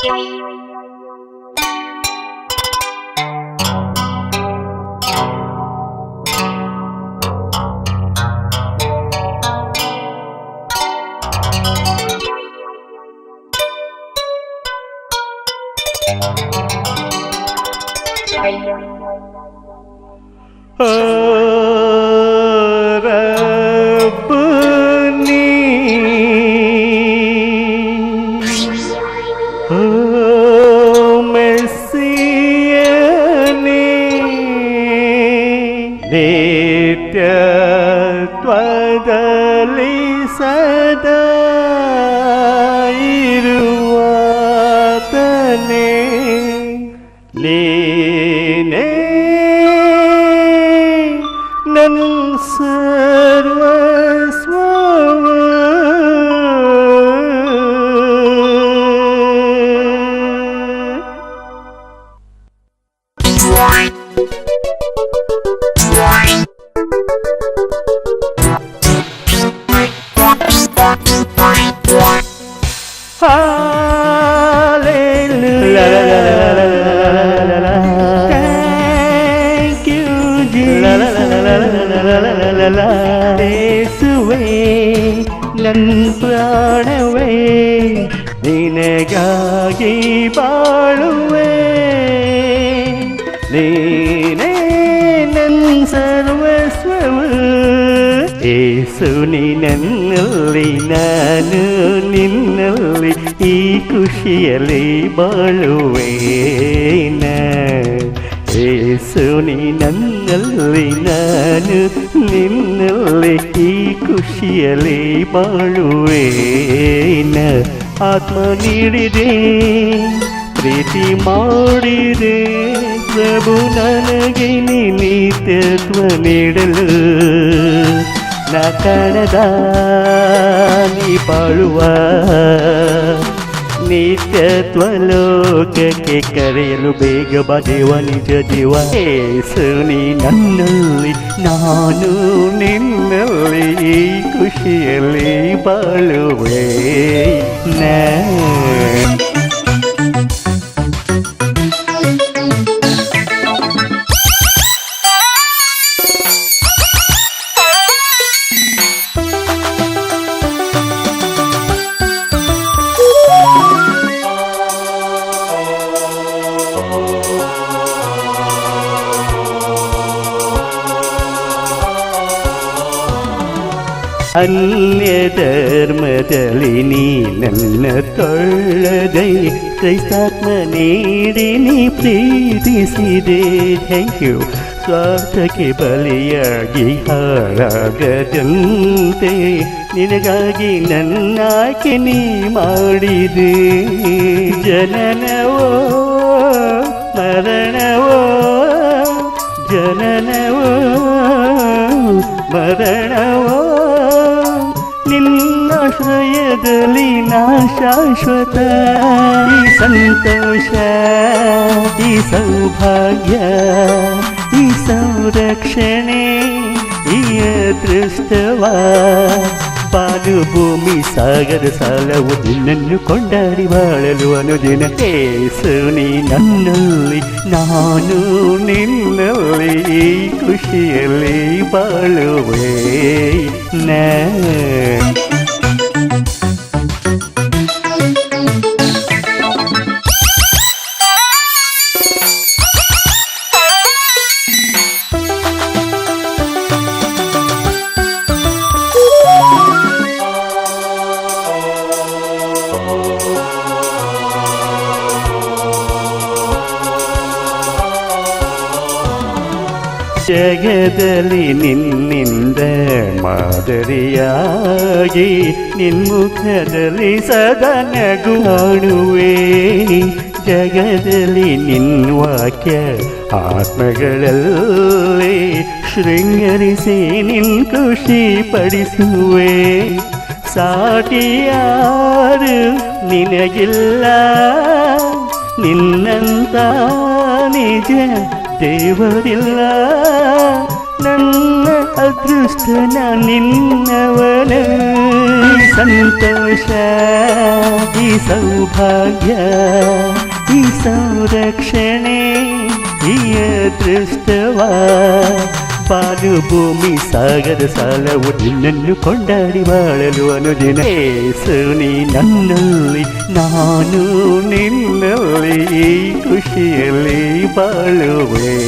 Ah. ನಿತ್ಯತ್ವದಲ್ಲಿ ಸದಾ ಇರುವಾತನೇ ನೀನೇ ನನ್ನ ಯೇಸುವೇ ನನ್ನ ಪ್ರಾಣವೇ ನಿನಗಾಗಿ ಬಾಳುವೆ ನೀನೇ ನನ್ನ ಸರ್ವಸ್ವವು ಏಸು ನನ್ನಲ್ಲಿ ನಾನು ನಿನ್ನಲ್ಲಿ ಈ ಖುಷಿಯಲ್ಲಿ ಬಾಳುವೆ ಏಸು ನನ್ನಲ್ಲಿ, ನಾನು ನಿನ್ನಲ್ಲಿ ಈ ಖುಷಿಯಲ್ಲಿ ಬಾಳುವೇನ? ಆತ್ಮ ನೀಡಿದೆ, ಪ್ರೀತಿ ಮಾಡಿದೆ, ಪ್ರಭು ನನಗೆ ನಿತ್ಯತ್ವ ನೀಡಲು. ನಾ ಕಣದ, ನೀ ಬಾಳುವ ನಿತ್ಯತ್ವ ಲೋಕಕ್ಕೆ ಕರೆಯಲು ಬೇಗ ಬಾ ದೇವ ನಿಜ ದೇವ ಏಸು ನೀ ನನ್ನಲ್ಲಿ ನಾನು ನಿನ್ನಲ್ಲಿ ಈ ಖುಷಿಯಲ್ಲಿ ಬಾಳುವೆ ನಾ ಅನ್ಯ ಧರ್ಮದಲ್ಲಿ ನೀ ನನ್ನ ತೊಳ್ಳದೈ ಕ್ರೈಸ್ತಾತ್ಮ ನೀಡಿ ನೀ ಪ್ರೀತಿಸಿದೆ. ಥ್ಯಾಂಕ್ ಯು ಸ್ವಾರ್ಥಕ್ಕೆ ಬಲಿಯಾಗಿ ಹಾಳಾಗದಂತೆ, ನಿನಗಾಗಿ ನನ್ನಾಕೆ ನೀ ಮಾಡಿದೆ. ಜನನವೋ, ಮರಣವೋ ಜನನವೋ, ಮರಣವೋ. ನಿನ್ನಾಶ್ರಯದಲ್ಲಿ ನಾ ಶಾಶ್ವತ. ಈ ಸಂತೋಷ, ಈ ಸೌಭಾಗ್ಯ, ಈ ಸಂರಕ್ಷಣೆ, ಈ ಅದೃಷ್ಟವ. ಪಾಲು ಭೂಮಿ ಸಾಗರ ಸಾಲವು ನಿನ್ನನ್ನು ಕೊಂಡಾಡಿ ಬಾಳಲು ಅನುದಿನ ಏಸು ನೀ ನನ್ನಲ್ಲಿ, ನಾನು ನಿನ್ನಲ್ಲಿ ಖುಷಿಯಲ್ಲಿ ಬಾಳುವೆ. ನಾ ಜಗದಲ್ಲಿ ನಿನ್ನಿಂದ ಮಾದರಿಯಾಗಿ ನಿನ್ಮುಖದಲ್ಲಿ ಸದಾ ನಗುವಾಡುವೆ ಜಗದಲ್ಲಿ ನಿನ್ನ ವಾಕ್ಯ ಆತ್ಮಗಳಲ್ಲಿ ಶೃಂಗರಿಸಿ ನಿನ್ ಖುಷಿ ಪಡಿಸುವೆ. ಸಾಟಿಯಾರು ನಿನಗಿಲ್ಲ, ನಿನ್ನಂತ ನಿಜ ದೇವರಿಲ್ಲ. ನನ್ನ ಅದೃಷ್ಟ ನಿನ್ನವನ. ಈ ಸಂತೋಷ ಈ ಸೌಭಾಗ್ಯ ಈ ಸಂರಕ್ಷಣೆ ಈ ಅದೃಷ್ಟವ. ಬಾನು ಭೂಮಿ ಸಾಗರ ಸಾಲವು ನಿನ್ನನ್ನು ಕೊಂಡಾಡಿ ಬಾಳಲು ಅನುದಿನ ಸುನಿ ನನ್ನಲ್ಲಿ, ನಾನು ನಿನ್ನಲ್ಲಿ ಖುಷಿಯಲ್ಲಿ ಬಾಳುವೆ.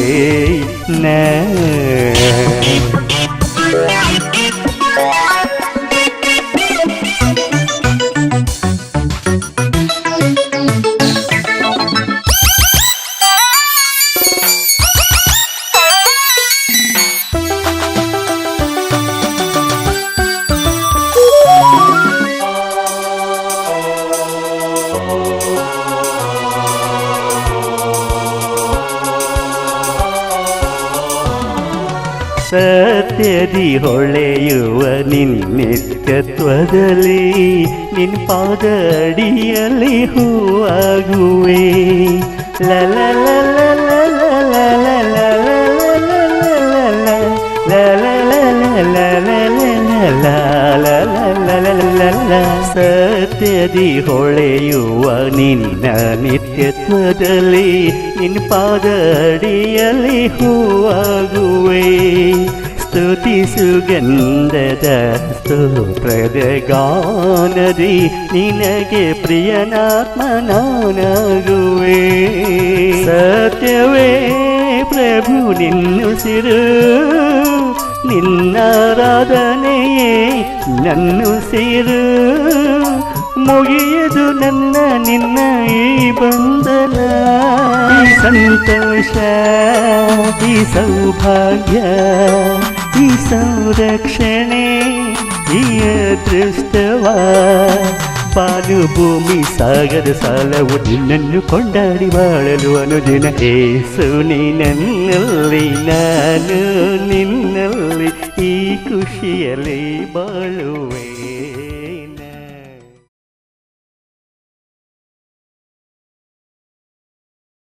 ನಾ. ಸತ್ಯದಿ ಹೊಳೆಯುವ ನಿನ್ನಿತ್ಯತ್ವದಲ್ಲಿ ನಿನ್ ಪಾದಡಿಯಲ್ಲಿ ಹೂವಾಗುವೆ ಲಲ ಲಲ ಲಲ ಲಲ ಸತ್ಯದಿ ಹೊಳೆಯುವ ನಿನ್ನ ನಿತ್ಯತ್ವದಲ್ಲಿ, ನಿನ್ನ ಪಾದಡಿಯಲ್ಲಿ ಹೂವಾಗುವೆ. ಸ್ತುತಿ ಸುಗಂಧದ ಸ್ತೋತ್ರದ ಗಾನದಿ ನಿನಗೆ ಪ್ರಿಯನಾತ್ಮನಾಗುವೆ. ಸತ್ಯವೇ ಪ್ರಭು ನಿನ್ನುಸಿರು ನಿನ್ನಾರಾಧನೆಯೇ ನನ್ನುಸಿರು ಮುಗಿಯದು ನನ್ನ, ನಿನ್ನ ಈ ಬಂಧನ. ಈ ಸಂತೋಷ, ಈ ಸೌಭಾಗ್ಯ, ಈ ಸಂರಕ್ಷಣೆ, ಈ ಅದೃಷ್ಟವ. ಬಾನು ಭೂಮಿ ಸಾಗರ ಸಾಲವು ನಿನ್ನನ್ನು ಕೊಂಡಾಡಿ ಬಾಳಲು ಅನುದಿನ. ಏಸು, ನನ್ನಲ್ಲಿ ನಾನು, ನಿನ್ನಲ್ಲಿ ಈ ಖುಷಿಯಲ್ಲಿ ಬಾಳುವೆ.